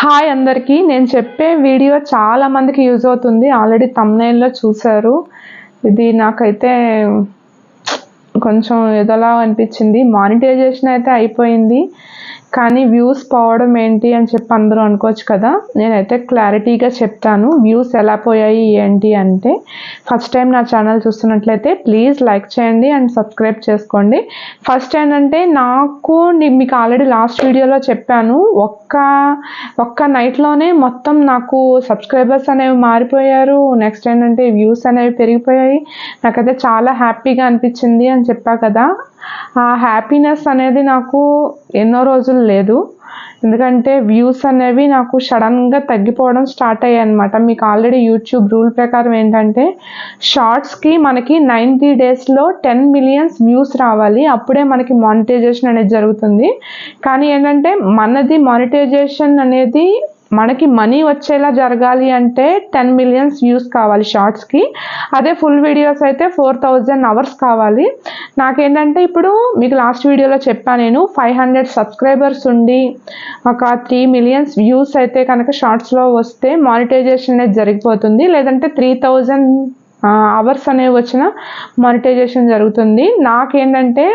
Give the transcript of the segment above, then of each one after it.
Hi అందరికీ. నేను చెప్పే వీడియో చాలా మందికి యూజ్ అవుతుంది. ఆల్రెడీ తమ్నైల్లో చూశారు. ఇది నాకైతే కొంచెం ఏదోలా అనిపించింది. మానిటైజేషన్ అయితే అయిపోయింది. కానీ వ్యూస్ పోవడం ఏంటి అని చెప్పి అందరూ అనుకోవచ్చు కదా. నేనైతే క్లారిటీగా చెప్తాను. వ్యూస్ ఎలా పోయాయి ఏంటి అంటే ఫస్ట్ టైం నా ఛానల్ చూస్తున్నట్లయితే ప్లీజ్ లైక్ చేయండి అండ్ సబ్స్క్రైబ్ చేసుకోండి. ఫస్ట్ ఏంటంటే నాకు మీకు ఆల్రెడీ లాస్ట్ వీడియోలో చెప్పాను. ఒక్క ఒక్క నైట్లోనే మొత్తం నాకు సబ్స్క్రైబర్స్ అనేవి మారిపోయారు. నెక్స్ట్ ఏంటంటే వ్యూస్ అనేవి పెరిగిపోయాయి. నాకైతే చాలా హ్యాపీగా అనిపించింది అని చెప్పా కదా. ఆ హ్యాపీనెస్ అనేది నాకు ఎన్నో రోజులు లేదు. ఎందుకంటే వ్యూస్ అనేవి నాకు సడన్గా తగ్గిపోవడం స్టార్ట్ అయ్యాయి అనమాట మీకు ఆల్రెడీ యూట్యూబ్ రూల్ ప్రకారం ఏంటంటే షార్ట్స్కి మనకి నైంటీ డేస్లో టెన్ మిలియన్స్ వ్యూస్ రావాలి. అప్పుడే మనకి మానిటైజేషన్ అనేది జరుగుతుంది. కానీ ఏంటంటే మనది మానిటైజేషన్ అనేది మనకి మనీ వచ్చేలా జరగాలి అంటే టెన్ మిలియన్స్ వ్యూస్ కావాలి షార్ట్స్కి అదే ఫుల్ వీడియోస్ అయితే ఫోర్ థౌజండ్ అవర్స్ కావాలి. నాకేంటంటే ఇప్పుడు మీకు లాస్ట్ వీడియోలో చెప్పాను నేను ఫైవ్ హండ్రెడ్ సబ్స్క్రైబర్స్ ఉండి ఒక త్రీ మిలియన్స్ వ్యూస్ అయితే కనుక షార్ట్స్లో వస్తే మానిటైజేషన్ అనేది జరిగిపోతుంది. లేదంటే త్రీ థౌజండ్ అవర్స్ అనేవి వచ్చిన మానిటైజేషన్ జరుగుతుంది. నాకేంటంటే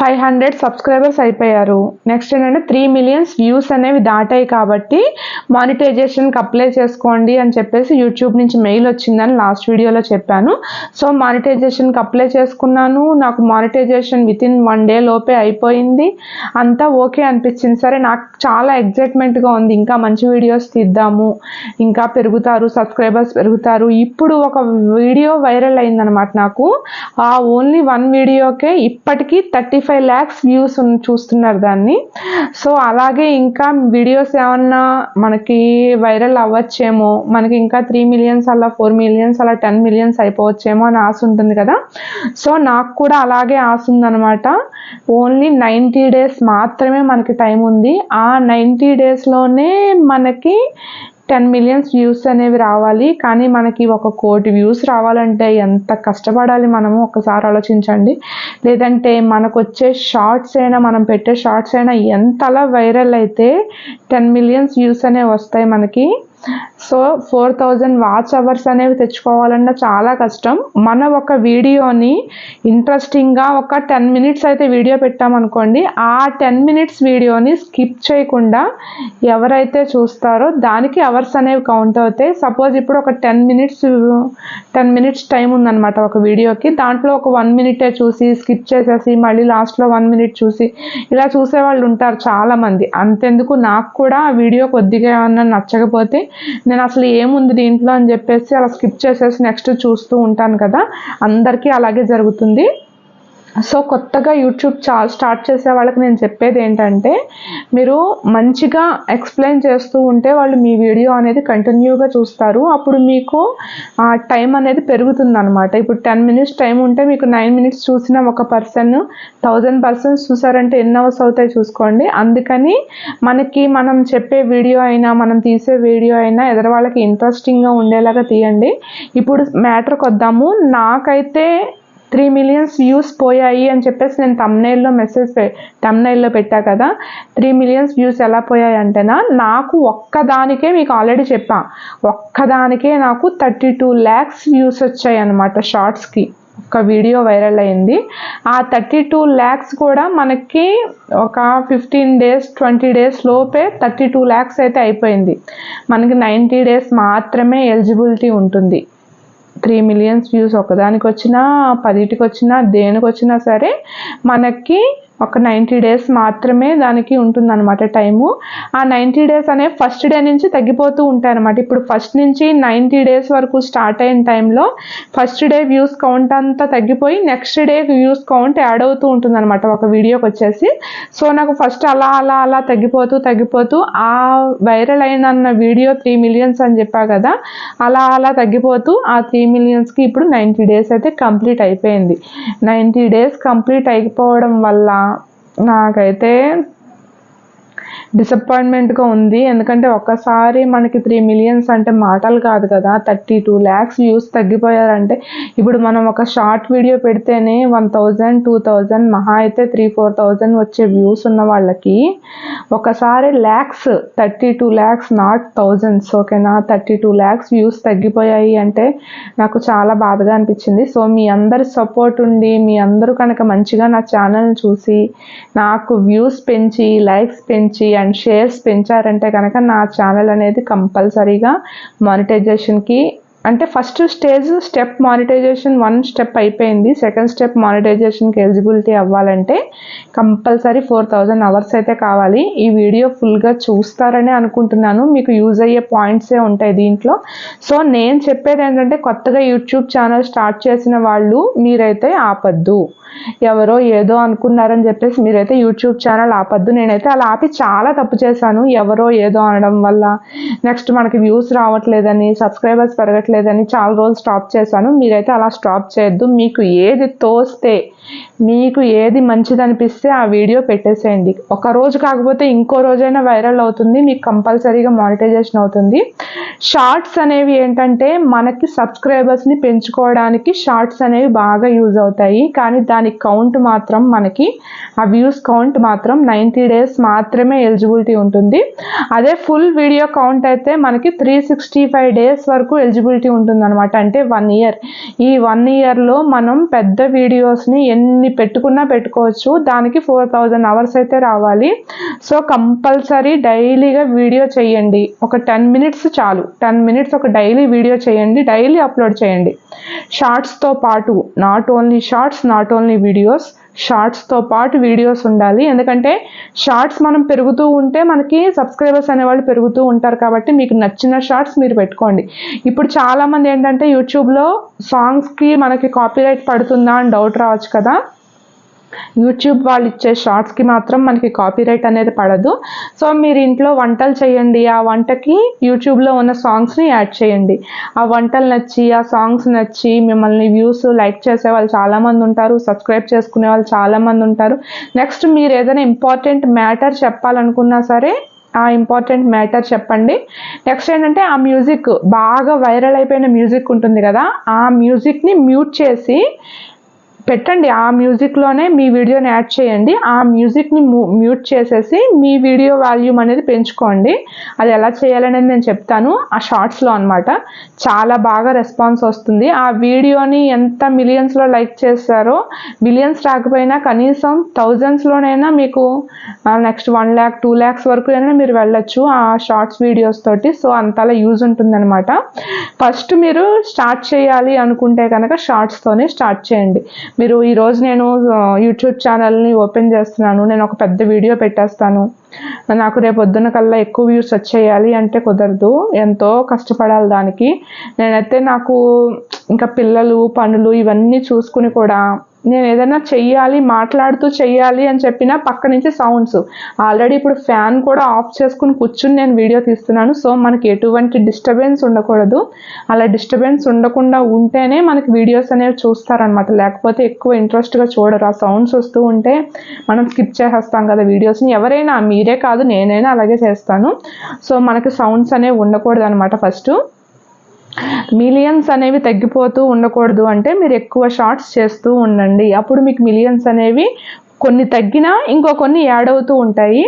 ఫైవ్ హండ్రెడ్ సబ్స్క్రైబర్స్ అయిపోయారు. నెక్స్ట్ ఏంటంటే త్రీ మిలియన్స్ వ్యూస్ అనేవి దాటాయి కాబట్టి మానిటైజేషన్కి అప్లై చేసుకోండి అని చెప్పేసి యూట్యూబ్ నుంచి మెయిల్ వచ్చిందని లాస్ట్ వీడియోలో చెప్పాను. సో మానిటైజేషన్కి అప్లై చేసుకున్నాను. నాకు monetisation within one day లోపే అయిపోయింది. అంతా ఓకే అనిపించింది. సరే నాకు చాలా ఎగ్జైట్మెంట్గా ఉంది. ఇంకా మంచి వీడియోస్ తీద్దాము. ఇంకా పెరుగుతారు సబ్స్క్రైబర్స్ పెరుగుతారు. ఇప్పుడు ఒక వీడియో వైరల్ అయిందనమాట నాకు. ఆ ఓన్లీ వన్ వీడియోకే ఇప్పటికీ థర్టీ ఫైవ్ ల్యాక్స్ వ్యూస్ చూస్తున్నారు దాన్ని. సో అలాగే ఇంకా వీడియోస్ ఏమన్నా మనకి వైరల్ అవ్వచ్చేమో మనకి ఇంకా త్రీ మిలియన్స్ అలా ఫోర్ మిలియన్స్ అలా టెన్ మిలియన్స్ అయిపోవచ్చేమో అని ఆశ ఉంటుంది కదా. సో నాకు కూడా అలాగే ఆశ ఉందనమాట ఓన్లీ నైంటీ డేస్ మాత్రమే మనకి టైం ఉంది. ఆ నైంటీ డేస్లోనే మనకి టెన్ మిలియన్స్ వ్యూస్ అనేవి రావాలి. కానీ మనకి ఒక కోటి వ్యూస్ రావాలంటే ఎంత కష్టపడాలి మనము? ఒకసారి ఆలోచించండి. లేదంటే మనకు వచ్చే షార్ట్స్ అయినా మనం పెట్టే షార్ట్స్ అయినా ఎంతలా వైరల్ అయితే టెన్ మిలియన్స్ వ్యూస్ అనేవి వస్తాయి మనకి. So four thousand watch hours అనేవి తెచ్చుకోవాలన్నా చాలా కష్టం. మన ఒక వీడియోని ఇంట్రెస్టింగ్గా ఒక టెన్ మినిట్స్ అయితే వీడియో పెట్టామనుకోండి ఆ టెన్ మినిట్స్ వీడియోని స్కిప్ చేయకుండా ఎవరైతే చూస్తారో దానికి అవర్స్ అనేవి కౌంట్ అవుతాయి. సపోజ్ ఇప్పుడు ఒక ten minutes ten minutes time ఉందన్నమాట ఒక వీడియోకి. దాంట్లో ఒక వన్ మినిటే చూసి స్కిప్ చేసేసి మళ్ళీ లాస్ట్లో వన్ మినిట్ చూసి ఇలా చూసే వాళ్ళు ఉంటారు చాలామంది. అంతెందుకు నాకు కూడా ఆ వీడియో కొద్దిగా ఏమన్నా నచ్చకపోతే నేను అసలు ఏముంది దీంట్లో అని చెప్పేసి అలా స్కిప్ చేసేసి నెక్స్ట్ చూస్తూ ఉంటాను కదా. అందరికీ అలాగే జరుగుతుంది. సో కొత్తగా యూట్యూబ్ చా స్టార్ట్ చేసే వాళ్ళకి నేను చెప్పేది ఏంటంటే మీరు మంచిగా ఎక్స్ప్లెయిన్ చేస్తూ ఉంటే వాళ్ళు మీ వీడియో అనేది కంటిన్యూగా చూస్తారు. అప్పుడు మీకు టైం అనేది పెరుగుతుంది అనమాట ఇప్పుడు టెన్ మినిట్స్ టైం ఉంటే మీకు నైన్ మినిట్స్ చూసిన ఒక పర్సన్ థౌజండ్ పర్సన్స్ చూసారంటే ఎన్ని అవర్స్ అవుతాయి చూసుకోండి. అందుకని మనకి మనం చెప్పే వీడియో అయినా మనం తీసే వీడియో అయినా ఎదర వాళ్ళకి ఇంట్రెస్టింగ్గా ఉండేలాగా తీయండి. ఇప్పుడు మ్యాటర్కి వద్దాము నాకైతే త్రీ మిలియన్స్ వ్యూస్ పోయాయి అని చెప్పేసి నేను తమ్నైల్లో మెసేజ్ తమ్నైల్లో పెట్టా కదా. త్రీ మిలియన్స్ వ్యూస్ ఎలా పోయాయి అంటేనా నాకు ఒక్కదానికే మీకు ఆల్రెడీ చెప్పా. ఒక్కదానికే నాకు థర్టీ టూ ల్యాక్స్ వ్యూస్ వచ్చాయి అనమాట షార్ట్స్కి ఒక వీడియో వైరల్ అయింది. ఆ థర్టీ టూ ల్యాక్స్ కూడా మనకి ఒక ఫిఫ్టీన్ డేస్ ట్వంటీ డేస్ లోపే థర్టీ టూ ల్యాక్స్ అయితే అయిపోయింది. మనకి నైంటీ డేస్ మాత్రమే ఎలిజిబిలిటీ ఉంటుంది. త్రీ మిలియన్స్ వ్యూస్ ఒకదానికి వచ్చినా పదిటికి వచ్చినా దేనికి వచ్చినా సరే మనకి ఒక నైంటీ డేస్ మాత్రమే దానికి ఉంటుందన్నమాట టైము. ఆ నైంటీ డేస్ అనే ఫస్ట్ డే నుంచి తగ్గిపోతూ ఉంటాయి అనమాట ఇప్పుడు ఫస్ట్ నుంచి నైంటీ డేస్ వరకు స్టార్ట్ అయిన టైంలో ఫస్ట్ డే వ్యూస్ కౌంట్ అంతా తగ్గిపోయి next day views count add అవుతూ ఉంటుందన్నమాట ఒక వీడియోకి వచ్చేసి. సో నాకు ఫస్ట్ అలా అలా అలా తగ్గిపోతూ తగ్గిపోతూ ఆ వైరల్ అయిన వీడియో త్రీ మిలియన్స్ అని చెప్పా కదా అలా అలా తగ్గిపోతూ ఆ త్రీ మిలియన్స్కి ఇప్పుడు నైంటీ డేస్ అయితే కంప్లీట్ అయిపోయింది. నైంటీ డేస్ కంప్లీట్ అయిపోవడం వల్ల నాకైతే డిసప్పాయింట్మెంట్గా ఉంది. ఎందుకంటే ఒక్కసారి మనకి త్రీ మిలియన్స్ అంటే మాటలు కాదు కదా. థర్టీ టూ ల్యాక్స్ వ్యూస్ తగ్గిపోయారంటే ఇప్పుడు మనం ఒక షార్ట్ వీడియో పెడితేనే వన్ థౌజండ్ టూ థౌజండ్ మహా అయితే త్రీ ఫోర్ థౌజండ్ వచ్చే వ్యూస్ ఉన్న వాళ్ళకి ఒకసారి lakhs thirty two lakhs not thousands ఓకేనా థర్టీ టూ ల్యాక్స్ వ్యూస్ తగ్గిపోయాయి అంటే నాకు చాలా బాధగా అనిపించింది. సో మీ అందరి సపోర్ట్ ఉండి మీ అందరూ కనుక మంచిగా నా ఛానల్ని చూసి నాకు వ్యూస్ పెంచి లైక్స్ పెంచి అండ్ షేర్స్ పెంచారంటే కనుక నా ఛానల్ అనేది కంపల్సరీగా మానిటైజేషన్కి అంటే first stage step monetisation one step అయిపోయింది. సెకండ్ స్టెప్ మానిటైజేషన్కి ఎలిజిబిలిటీ అవ్వాలంటే కంపల్సరీ ఫోర్ థౌజండ్ అవర్స్ అయితే కావాలి. ఈ వీడియో ఫుల్గా చూస్తారని అనుకుంటున్నాను. మీకు యూజ్ అయ్యే పాయింట్సే ఉంటాయి దీంట్లో. సో నేను చెప్పేది ఏంటంటే కొత్తగా యూట్యూబ్ ఛానల్ స్టార్ట్ చేసిన వాళ్ళు మీరైతే ఆపద్దు. ఎవరో ఏదో అనుకున్నారని చెప్పేసి మీరైతే యూట్యూబ్ ఛానల్ ఆపద్దు. నేనైతే అలా ఆపి చాలా తప్పు చేశాను. ఎవరో ఏదో అనడం వల్ల నెక్స్ట్ మనకి వ్యూస్ రావట్లేదని సబ్స్క్రైబర్స్ పెరగట్లేదని చాలా రోజులు స్టాప్ చేశాను. మీరైతే అలా స్టాప్ చేయొద్దు. మీకు ఏది తోస్తే మీకు ఏది మంచిది అనిపిస్తే ఆ వీడియో పెట్టేసేయండి. ఒక రోజు కాకపోతే ఇంకో రోజైనా వైరల్ అవుతుంది. మీకు కంపల్సరీగా మానిటైజేషన్ అవుతుంది. షార్ట్స్ అనేవి ఏంటంటే మనకి సబ్స్క్రైబర్స్ని పెంచుకోవడానికి షార్ట్స్ అనేవి బాగా యూజ్ అవుతాయి. కానీ దాని దాని కౌంట్ మాత్రం మనకి ఆ వ్యూస్ కౌంట్ మాత్రం నైంటీ డేస్ మాత్రమే ఎలిజిబిలిటీ ఉంటుంది. అదే ఫుల్ వీడియో కౌంట్ అయితే మనకి త్రీ సిక్స్టీ ఫైవ్ డేస్ వరకు ఎలిజిబిలిటీ ఉంటుంది అనమాట అంటే వన్ ఇయర్ ఈ వన్ ఇయర్లో మనం పెద్ద వీడియోస్ని ఎన్ని పెట్టుకున్నా పెట్టుకోవచ్చు. దానికి ఫోర్ థౌజండ్ అవర్స్ అయితే రావాలి. సో కంపల్సరీ డైలీగా వీడియో చేయండి. ఒక టెన్ మినిట్స్ చాలు. టెన్ మినిట్స్ ఒక డైలీ వీడియో చేయండి. డైలీ అప్లోడ్ చేయండి. షార్ట్స్తో పాటు not only shorts not only videos షార్ట్స్తో పాటు వీడియోస్ ఉండాలి. ఎందుకంటే షార్ట్స్ మనం పెరుగుతూ ఉంటే మనకి సబ్స్క్రైబర్స్ అనేవాళ్ళు పెరుగుతూ ఉంటారు కాబట్టి మీకు నచ్చిన షార్ట్స్ మీరు పెట్టుకోండి. ఇప్పుడు చాలామంది ఏంటంటే యూట్యూబ్లో సాంగ్స్కి మనకి కాపీరైట్ పడుతుందా అని డౌట్ రావచ్చు కదా. యూట్యూబ్ వాళ్ళు ఇచ్చే షార్ట్స్కి మాత్రం మనకి కాపీరైట్ అనేది పడదు. సో మీరు ఇంట్లో వంటలు చేయండి. ఆ వంటకి యూట్యూబ్లో ఉన్న సాంగ్స్ని యాడ్ చేయండి. ఆ వంటలు నచ్చి ఆ సాంగ్స్ నచ్చి మిమ్మల్ని వ్యూస్ లైక్ చేసే వాళ్ళు చాలామంది ఉంటారు. సబ్స్క్రైబ్ చేసుకునే వాళ్ళు చాలామంది ఉంటారు. నెక్స్ట్ మీరు ఏదైనా ఇంపార్టెంట్ మ్యాటర్ చెప్పాలనుకున్నా సరే ఆ ఇంపార్టెంట్ మ్యాటర్ చెప్పండి. నెక్స్ట్ ఏంటంటే ఆ మ్యూజిక్ బాగా వైరల్ అయిపోయిన మ్యూజిక్ ఉంటుంది కదా ఆ మ్యూజిక్ని మ్యూట్ చేసి పెట్టండి. ఆ మ్యూజిక్లోనే మీ వీడియోని యాడ్ చేయండి. ఆ మ్యూజిక్ని మ్యూట్ చేసేసి మీ వీడియో వాల్యూమ్ అనేది పెంచుకోండి. అది ఎలా చేయాలనేది నేను చెప్తాను. ఆ షార్ట్స్లో అనమాట చాలా బాగా రెస్పాన్స్ వస్తుంది. ఆ వీడియోని ఎంత మిలియన్స్లో లైక్ చేస్తారో మిలియన్స్ రాకపోయినా కనీసం థౌజండ్స్లోనైనా మీకు next one lakh two lakhs వరకు అయినా మీరు వెళ్ళొచ్చు ఆ షార్ట్స్ వీడియోస్ తోటి. సో అంతలా యూజ్ ఉంటుందన్నమాట. ఫస్ట్ మీరు స్టార్ట్ చేయాలి అనుకుంటే కనుక షార్ట్స్తోనే స్టార్ట్ చేయండి. మీరు ఈరోజు నేను యూట్యూబ్ ఛానల్ని ఓపెన్ చేస్తున్నాను. నేను ఒక పెద్ద వీడియో పెట్టేస్తాను. నాకు రేపు పొద్దున కల్లా ఎక్కువ వ్యూస్ వచ్చేయాలి అంటే కుదరదు. ఎంతో కష్టపడాలి దానికి. నేనైతే నాకు ఇంకా పిల్లలు పనులు ఇవన్నీ చూసుకుని కూడా నేను ఏదైనా చెయ్యాలి మాట్లాడుతూ చెయ్యాలి అని చెప్పినా పక్క నుంచి సౌండ్స్ ఆల్రెడీ ఇప్పుడు ఫ్యాన్ కూడా ఆఫ్ చేసుకుని కూర్చుని నేను వీడియో తీస్తున్నాను. సో మనకి ఎటువంటి డిస్టర్బెన్స్ ఉండకూడదు. అలా డిస్టర్బెన్స్ ఉండకుండా ఉంటేనే మనకి వీడియోస్ అనేవి చూస్తారనమాట లేకపోతే ఎక్కువ ఇంట్రెస్ట్గా చూడరు. ఆ సౌండ్స్ వస్తూ ఉంటే మనం స్కిప్ చేసేస్తాం కదా వీడియోస్ని ఎవరైనా మీరే కాదు నేనైనా అలాగే చేస్తాను. సో మనకి సౌండ్స్ అనేవి ఉండకూడదు అనమాట ఫస్ట్ మిలియన్స్ అనేవి తగ్గిపోతూ ఉండకూడదు అంటే మీరు ఎక్కువ షార్ట్స్ చేస్తూ ఉండండి. అప్పుడు మీకు మిలియన్స్ అనేవి కొన్ని తగ్గినా ఇంకో కొన్ని యాడ్ అవుతూ ఉంటాయి.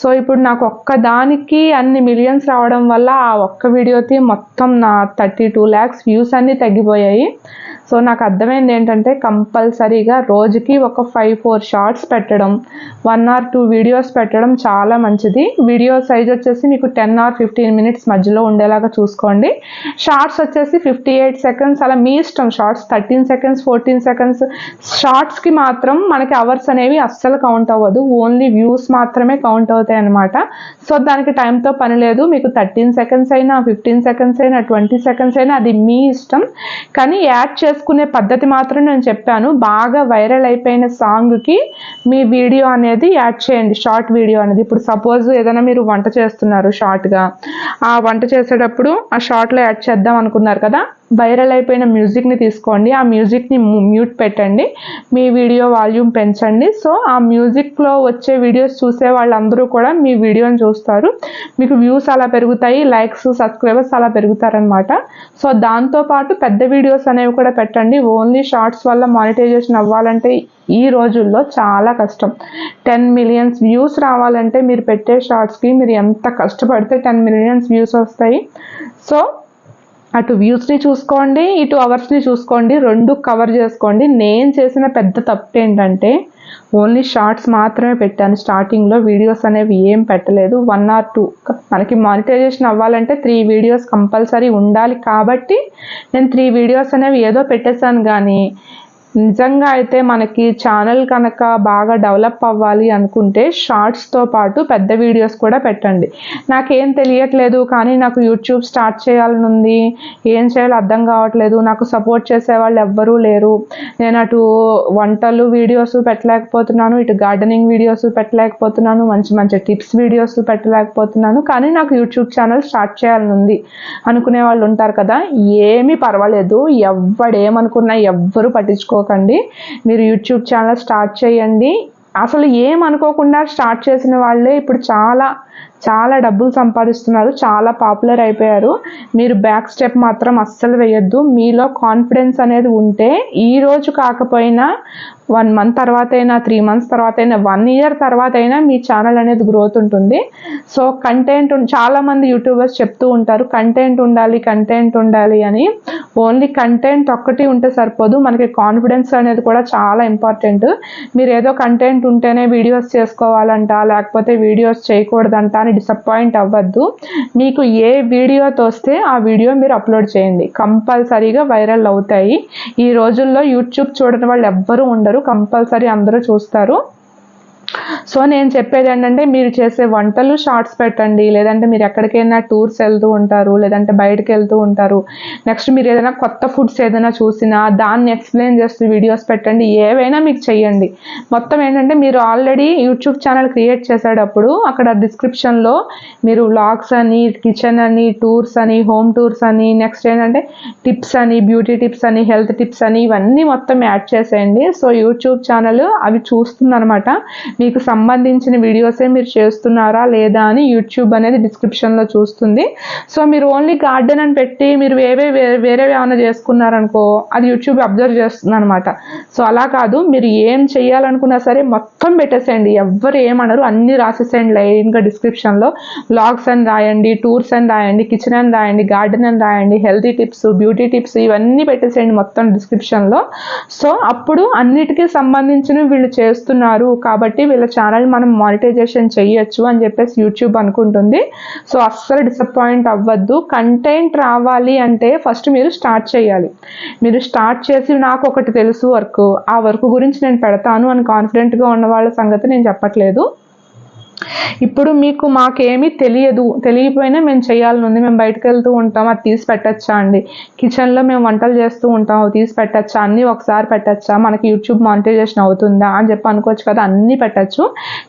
సో ఇప్పుడు నాకు ఒక్క దానికి అన్ని మిలియన్స్ రావడం వల్ల ఆ ఒక్క వీడియోకి మొత్తం నా థర్టీ టూ ల్యాక్స్ వ్యూస్ అన్నీ తగ్గిపోయాయి. సో నాకు అర్థమైంది ఏంటంటే కంపల్సరీగా రోజుకి ఒక ఫైవ్ ఫోర్ షార్ట్స్ పెట్టడం వన్ ఆర్ టూ వీడియోస్ పెట్టడం చాలా మంచిది. వీడియో సైజ్ వచ్చేసి మీకు టెన్ ఆర్ ఫిఫ్టీన్ మినిట్స్ మధ్యలో ఉండేలాగా చూసుకోండి. షార్ట్స్ వచ్చేసి ఫిఫ్టీ ఎయిట్ సెకండ్స్ అలా మీ ఇష్టం. Shorts thirteen seconds fourteen seconds షార్ట్స్కి మాత్రం మనకి అవర్స్ అనేవి అస్సలు కౌంట్ అవ్వదు. ఓన్లీ వ్యూస్ మాత్రమే కౌంట్ అవుతాయి అనమాట సో దానికి టైంతో పని లేదు. మీకు థర్టీన్ సెకండ్స్ అయినా ఫిఫ్టీన్ సెకండ్స్ అయినా ట్వంటీ సెకండ్స్ అయినా అది మీ ఇష్టం. కానీ యాడ్ చేసుకునే పద్ధతి మాత్రం నేను చెప్పాను. బాగా వైరల్ అయిపోయిన సాంగ్కి మీ వీడియో అనేది యాడ్ చేయండి. షార్ట్ వీడియో అనేది. ఇప్పుడు సపోజ్ ఏదైనా మీరు వంట చేస్తున్నారు షార్ట్గా ఆ వంట చేసేటప్పుడు ఆ షార్ట్లో యాడ్ చేద్దాం అనుకున్నారు కదా? వైరల్ అయిపోయిన మ్యూజిక్ని తీసుకోండి. ఆ మ్యూజిక్ని మ్యూట్ పెట్టండి. మీ వీడియో వాల్యూమ్ పెంచండి. సో ఆ మ్యూజిక్లో వచ్చే వీడియోస్ చూసే వాళ్ళందరూ కూడా మీ వీడియోని చూస్తారు. మీకు వ్యూస్ అలా పెరుగుతాయి లైక్స్ సబ్స్క్రైబర్స్ అలా పెరుగుతారనమాట సో దాంతోపాటు పెద్ద వీడియోస్ అనేవి కూడా పెట్టండి. ఓన్లీ షార్ట్స్ వల్ల మానిటైజేషన్ అవ్వాలంటే ఈ రోజుల్లో చాలా కష్టం. టెన్ మిలియన్స్ వ్యూస్ రావాలంటే మీరు పెట్టే షార్ట్స్కి మీరు ఎంత కష్టపడితే టెన్ మిలియన్స్ వ్యూస్ వస్తాయి. సో అటు వ్యూస్ని చూసుకోండి ఇటు అవర్స్ని చూసుకోండి రెండు కవర్ చేసుకోండి. నేను చేసిన పెద్ద తప్పు ఏంటంటే ఓన్లీ షార్ట్స్ మాత్రమే పెట్టాను. స్టార్టింగ్లో వీడియోస్ అనేవి ఏం పెట్టలేదు. వన్ ఆర్ టూ మనకి మానిటైజేషన్ అవ్వాలంటే త్రీ వీడియోస్ కంపల్సరీ ఉండాలి కాబట్టి నేను త్రీ వీడియోస్ అనేవి ఏదో పెట్టేశాను కానీ నిజంగా అయితే మనకి ఛానల్ కనుక బాగా డెవలప్ అవ్వాలి అనుకుంటే షార్ట్స్తో పాటు పెద్ద వీడియోస్ కూడా పెట్టండి. నాకేం తెలియట్లేదు కానీ నాకు యూట్యూబ్ స్టార్ట్ చేయాలని ఉంది. ఏం చేయాలో అర్థం కావట్లేదు. నాకు సపోర్ట్ చేసే వాళ్ళు ఎవ్వరూ లేరు. నేను అటు వంటలు వీడియోస్ పెట్టలేకపోతున్నాను ఇటు గార్డెనింగ్ వీడియోస్ పెట్టలేకపోతున్నాను మంచి మంచి టిప్స్ వీడియోస్ పెట్టలేకపోతున్నాను కానీ నాకు యూట్యూబ్ ఛానల్ స్టార్ట్ చేయాలని ఉంది. అనుకునే వాళ్ళు ఉంటారు కదా ఏమీ పర్వాలేదు. ఎవడేమనుకున్నా ఎవ్వరు పట్టించుకో అనుకోకండి మీరు యూట్యూబ్ ఛానల్ స్టార్ట్ చేయండి. అసలు ఏమనుకోకుండా స్టార్ట్ చేసిన వాళ్ళే ఇప్పుడు చాలా చాలా డబ్బులు సంపాదిస్తున్నారు చాలా పాపులర్ అయిపోయారు. మీరు బ్యాక్ స్టెప్ మాత్రం అస్సలు వేయొద్దు. మీలో కాన్ఫిడెన్స్ అనేది ఉంటే ఈ రోజు కాకపోయినా వన్ మంత్ తర్వాత అయినా త్రీ మంత్స్ తర్వాత అయినా వన్ ఇయర్ తర్వాత అయినా మీ ఛానల్ అనేది గ్రోత్ ఉంటుంది. సో కంటెంట్ చాలామంది యూట్యూబర్స్ చెప్తూ ఉంటారు కంటెంట్ ఉండాలి కంటెంట్ ఉండాలి అని. ఓన్లీ కంటెంట్ ఒక్కటి ఉంటే సరిపోదు. మనకి కాన్ఫిడెన్స్ అనేది కూడా చాలా ఇంపార్టెంట్. మీరు ఏదో కంటెంట్ ఉంటేనే వీడియోస్ చేసుకోవాలంట లేకపోతే వీడియోస్ చేయకూడదంట అని డిసప్పాయింట్ అవ్వద్దు. మీకు ఏ వీడియో తోస్తే ఆ వీడియో మీరు అప్లోడ్ చేయండి. కంపల్సరీగా వైరల్ అవుతాయి. ఈ రోజుల్లో యూట్యూబ్ చూడని వాళ్ళు ఎవ్వరూ ఉండరు. కంపల్సరీ అందరూ చూస్తారు. సో నేను చెప్పేది ఏంటంటే మీరు చేసే వంటలు షార్ట్స్ పెట్టండి. లేదంటే మీరు ఎక్కడికైనా టూర్స్ వెళ్తూ ఉంటారు లేదంటే బయటకు వెళ్తూ ఉంటారు. నెక్స్ట్ మీరు ఏదైనా కొత్త ఫుడ్స్ ఏదైనా చూసినా దాన్ని ఎక్స్ప్లెయిన్ చేస్తూ వీడియోస్ పెట్టండి. ఏవైనా మీకు చెయ్యండి. మొత్తం ఏంటంటే మీరు ఆల్రెడీ యూట్యూబ్ ఛానల్ క్రియేట్ చేసేటప్పుడు అక్కడ డిస్క్రిప్షన్లో మీరు వ్లాగ్స్ అని కిచెన్ అని టూర్స్ అని హోమ్ టూర్స్ అని నెక్స్ట్ ఏంటంటే టిప్స్ అని బ్యూటీ టిప్స్ అని హెల్త్ టిప్స్ అని ఇవన్నీ మొత్తం యాడ్ చేసేయండి. సో యూట్యూబ్ ఛానల్ అవి చూస్తుందనమాట మీకు సంబంధించిన వీడియోసే మీరు చేస్తున్నారా లేదా అని యూట్యూబ్ అనేది డిస్క్రిప్షన్లో చూస్తుంది. సో మీరు ఓన్లీ గార్డెన్ అని పెట్టి మీరు వేరే వేరే ఏమైనా చేసుకున్నారనుకో అది యూట్యూబ్ అబ్జర్వ్ చేస్తుంది అనమాట సో అలా కాదు మీరు ఏం చేయాలనుకున్నా సరే మొత్తం పెట్టేసేయండి. ఎవ్వరు ఏమనరు అన్నీ రాసేసేయండి లైన్గా డిస్క్రిప్షన్లో బ్లాగ్స్ అని రాయండి టూర్స్ అని రాయండి కిచెన్ అని రాయండి గార్డెన్ అని రాయండి హెల్తీ టిప్స్ బ్యూటీ టిప్స్ ఇవన్నీ పెట్టేసేయండి మొత్తం డిస్క్రిప్షన్లో సో అప్పుడు అన్నిటికీ సంబంధించినవి వీళ్ళు చేస్తున్నారు కాబట్టి వీళ్ళ ఛానల్ మనం మానిటైజేషన్ చేయొచ్చు అని చెప్పేసి యూట్యూబ్ అనుకుంటుంది. సో అస్సలు డిసప్పాయింట్ అవ్వద్దు. కంటెంట్ రావాలి అంటే ఫస్ట్ మీరు స్టార్ట్ చేయాలి. మీరు స్టార్ట్ చేసి నాకు ఒకటి తెలుసు వర్క్. ఆ వర్క్ గురించి నేను పెడతాను అని కాన్ఫిడెంట్గా ఉన్న వాళ్ళ సంగతి నేను చెప్పట్లేదు. ఇప్పుడు మీకు మాకేమీ తెలియదు. తెలియపోయినా మేము చేయాలని ఉంది మేము బయటకు వెళ్తూ ఉంటాం. అది తీసి పెట్టచ్చా అండి? కిచెన్లో మేము వంటలు చేస్తూ ఉంటాం. అవి తీసి పెట్టచ్చా? అన్నీ ఒకసారి పెట్టచ్చా? మనకి యూట్యూబ్ మానిటైజేషన్ అవుతుందా? అని చెప్పి అనుకోవచ్చు కదా అన్నీ పెట్టచ్చు.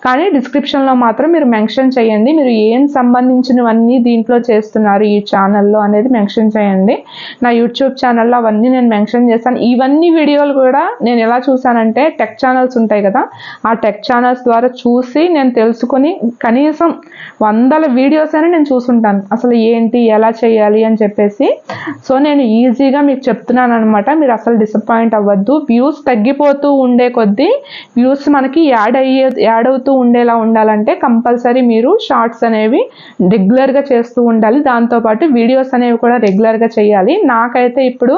కానీ డిస్క్రిప్షన్లో మాత్రం మీరు మెన్షన్ చేయండి. మీరు ఏం సంబంధించినవన్నీ దీంట్లో చేస్తున్నారు ఈ ఛానల్లో అనేది మెన్షన్ చేయండి. నా యూట్యూబ్ ఛానల్లో అవన్నీ నేను మెన్షన్ చేస్తాను ఇవన్నీ వీడియోలు కూడా నేను ఎలా చూసానంటే టెక్ ఛానల్స్ ఉంటాయి కదా ఆ టెక్ ఛానల్స్ ద్వారా చూసి నేను తెలుసుకొని కనీసం వందల వీడియోస్ అయినా నేను చూసుంటాను. అసలు ఏంటి ఎలా చేయాలి అని చెప్పేసి. సో నేను ఈజీగా మీకు చెప్తున్నాను అనమాట మీరు అసలు డిసప్పాయింట్ అవ్వద్దు. వ్యూస్ తగ్గిపోతూ ఉండే కొద్దీ వ్యూస్ మనకి యాడ్ అయ్యే యాడ్ అవుతూ ఉండేలా ఉండాలంటే కంపల్సరీ మీరు షార్ట్స్ అనేవి రెగ్యులర్గా చేస్తూ ఉండాలి. దాంతోపాటు వీడియోస్ అనేవి కూడా రెగ్యులర్గా చేయాలి. నాకైతే ఇప్పుడు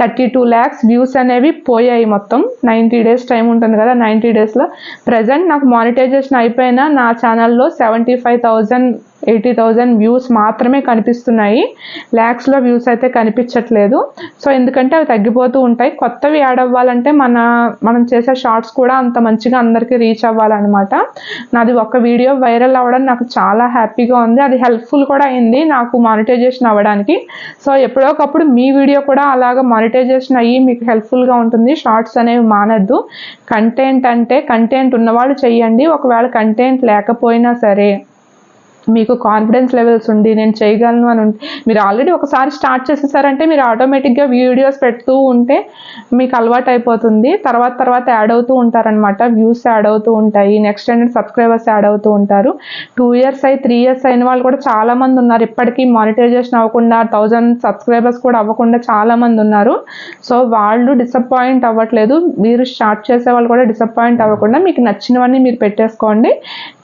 థర్టీ టూ ల్యాక్స్ వ్యూస్ అనేవి పోయాయి మొత్తం. నైంటీ డేస్ టైం ఉంటుంది కదా నైంటీ డేస్లో ప్రజెంట్ నాకు మానిటైజేషన్ అయిపోయినా నా ఛానల్లో seventy five thousand eighty thousand views మాత్రమే కనిపిస్తున్నాయి. ల్యాక్స్లో వ్యూస్ అయితే కనిపించట్లేదు. సో ఎందుకంటే అవి తగ్గిపోతూ ఉంటాయి. కొత్తవి యాడ్ అవ్వాలంటే మన మనం చేసే షార్ట్స్ కూడా అంత మంచిగా అందరికీ రీచ్ అవ్వాలన్నమాట. నాది ఒక వీడియో వైరల్ అవ్వడం నాకు చాలా హ్యాపీగా ఉంది. అది హెల్ప్ఫుల్ కూడా అయింది నాకు మానిటైజేషన్ అవ్వడానికి. సో ఎప్పుడోకప్పుడు మీ వీడియో కూడా అలాగ మానిటైజేషన్ అయ్యి మీకు హెల్ప్ఫుల్గా ఉంటుంది. షార్ట్స్ అనేవి మానద్దు. కంటెంట్ అంటే కంటెంట్ ఉన్నవాళ్ళు చెయ్యండి. ఒకవేళ కంటెంట్ లేకపోయినా సరే. మీకు కాన్ఫిడెన్స్ లెవెల్స్ ఉండి నేను చేయగలను అని ఉంటే మీరు ఆల్రెడీ ఒకసారి స్టార్ట్ చేసేసారంటే మీరు ఆటోమేటిక్గా వీడియోస్ పెడుతూ ఉంటే మీకు అలవాటు అయిపోతుంది. తర్వాత తర్వాత యాడ్ అవుతూ ఉంటారనమాట వ్యూస్ యాడ్ అవుతూ ఉంటాయి. నెక్స్ట్ హండ్రెడ్ సబ్స్క్రైబర్స్ యాడ్ అవుతూ ఉంటారు. టూ ఇయర్స్ అయి త్రీ ఇయర్స్ అయిన వాళ్ళు కూడా చాలామంది ఉన్నారు. ఇప్పటికీ మానిటైజేషన్ అవ్వకుండా థౌజండ్ సబ్స్క్రైబర్స్ కూడా అవ్వకుండా చాలామంది ఉన్నారు. సో వాళ్ళు డిసప్పాయింట్ అవ్వట్లేదు. మీరు స్టార్ట్ చేసే వాళ్ళు కూడా డిసప్పాయింట్ అవ్వకుండా మీకు నచ్చినవన్నీ మీరు పెట్టేసుకోండి.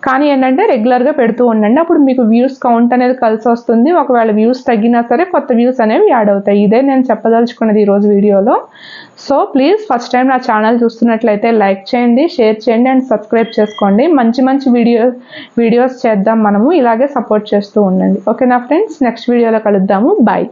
కానీ ఏంటంటే రెగ్యులర్గా పెడుతూ ఉండండి. అప్పుడు మీకు వ్యూస్ కౌంట్ అనేది కలిసి వస్తుంది. ఒకవేళ వ్యూస్ తగ్గినా సరే కొత్త వ్యూస్ అనేవి యాడ్ అవుతాయి. ఇదే నేను చెప్పదలుచుకున్నది ఈరోజు వీడియోలో. సో ప్లీజ్ ఫస్ట్ టైం నా ఛానల్ చూస్తున్నట్లయితే లైక్ చేయండి షేర్ చేయండి అండ్ సబ్స్క్రైబ్ చేసుకోండి. మంచి మంచి వీడియో వీడియోస్ చేద్దాం మనము. ఇలాగే సపోర్ట్ చేస్తూ ఉండండి. ఓకేనా ఫ్రెండ్స్ నెక్స్ట్ వీడియోలో కలుద్దాము. బాయ్